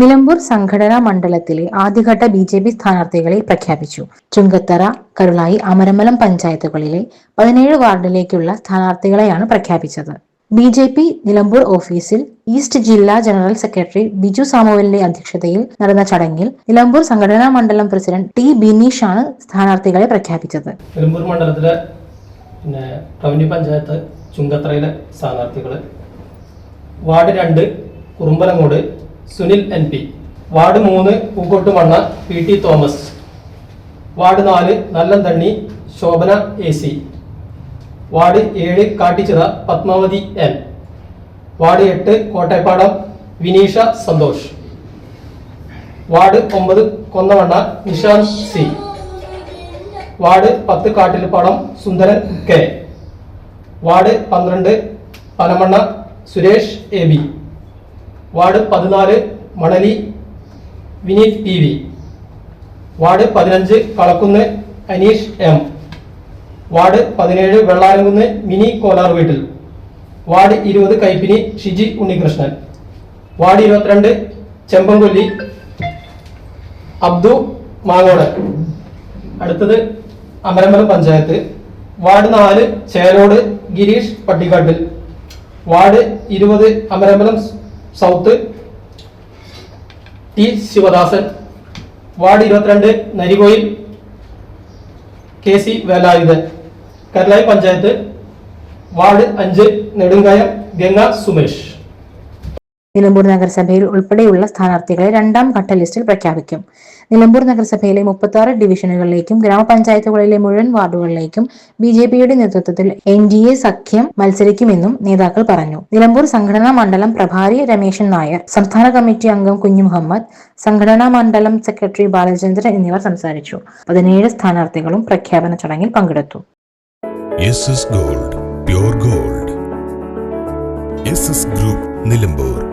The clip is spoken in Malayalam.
നിലമ്പൂർ സംഘടനാ മണ്ഡലത്തിലെ ആദ്യഘട്ട ബി ജെ പി സ്ഥാനാർത്ഥികളെ പ്രഖ്യാപിച്ചു. ചുങ്കത്തറ കരുളായി അമരമലം പഞ്ചായത്തുകളിലെ പതിനേഴ് വാർഡിലേക്കുള്ള സ്ഥാനാർത്ഥികളെയാണ് പ്രഖ്യാപിച്ചത്. ബി ജെ പി നിലമ്പൂർ ഓഫീസിൽ ഈസ്റ്റ് ജില്ലാ ജനറൽ സെക്രട്ടറി ബിജു സാമുവലിന്റെ അധ്യക്ഷതയിൽ നടന്ന ചടങ്ങിൽ നിലമ്പൂർ സംഘടനാ മണ്ഡലം പ്രസിഡന്റ് ടി ബിനീഷ് ആണ് സ്ഥാനാർത്ഥികളെ പ്രഖ്യാപിച്ചത്. നിലമ്പൂർ മണ്ഡലത്തിലെ പിന്നെ പഞ്ചായത്ത് ചുങ്കത്രയിലെ സ്ഥാനാർത്ഥികൾ വാർഡ് രണ്ട് Kurumbalangode Sunil N P. Ward മൂന്ന് Pookkottumanna P T Thomas. Ward നാല് Nallanthanni Shobhana A C. Ward ഏഴ് കാട്ടിച്ചിറ പത്മാവതി എൻ. വാർഡ് എട്ട് കോട്ടയപ്പാടം വിനീഷ സന്തോഷ്. വാർഡ് ഒമ്പത് കൊന്നവണ്ണ നിഷാന്ത് സി. വാർഡ് പത്ത് കാട്ടിൽപ്പാടം സുന്ദരൻ കെ. വാർഡ് പന്ത്രണ്ട് Panamanna Suresh A B. Ward പതിനാല് Manali Vineeth P V. Ward പതിനഞ്ച് കളക്കുന്ന് അനീഷ് എം. വാർഡ് പതിനേഴ് വെള്ളാരംകുന്ന് മിനി കോലാർ വീട്ടിൽ. വാർഡ് ഇരുപത് കൈപ്പിനി ഷിജി ഉണ്ണികൃഷ്ണൻ. വാർഡ് ഇരുപത്തിരണ്ട് ചെമ്പൻകൊല്ലി അബ്ദു മാങ്ങോട് അടുത്തത് അമരമ്പലം പഞ്ചായത്ത്. വാർഡ് നാല് ചേലോട് ഗിരീഷ് പട്ടിക്കാട്ടിൽ. വാർഡ് ഇരുപത് Amarambalam south. T Sivadasan. Ward ഇരുപത്തിരണ്ട് Narikoyil. K C Velayudhan. Karulai panchayat. Ward അഞ്ച് നെടുങ്കായം ഗംഗ സുമേഷ്. നിലമ്പൂർ നഗരസഭയിൽ ഉൾപ്പെടെയുള്ള സ്ഥാനാർത്ഥികളെ രണ്ടാം ഘട്ട ലിസ്റ്റിൽ പ്രഖ്യാപിക്കും. നിലമ്പൂർ നഗരസഭയിലെ മുപ്പത്തി ഡിവിഷനുകളിലേക്കും ഗ്രാമപഞ്ചായത്തുകളിലെ മുഴുവൻ വാർഡുകളിലേക്കും ബി ജെ പിയുടെ നേതൃത്വത്തിൽ എൻ ഡി എ സഖ്യം മത്സരിക്കുമെന്നും നേതാക്കൾ പറഞ്ഞു. നിലമ്പൂർ സംഘടനാ മണ്ഡലം പ്രഭാരി രമേശൻ നായർ സംസ്ഥാന കമ്മിറ്റി അംഗം കുഞ്ഞു മുഹമ്മദ് സംഘടനാ മണ്ഡലം സെക്രട്ടറി ബാലചന്ദ്രൻ എന്നിവർ സംസാരിച്ചു. പതിനേഴ് സ്ഥാനാർത്ഥികളും പ്രഖ്യാപന ചടങ്ങിൽ പങ്കെടുത്തു. Gold gold. ഗ്രൂപ്പ് നിലമ്പൂർ.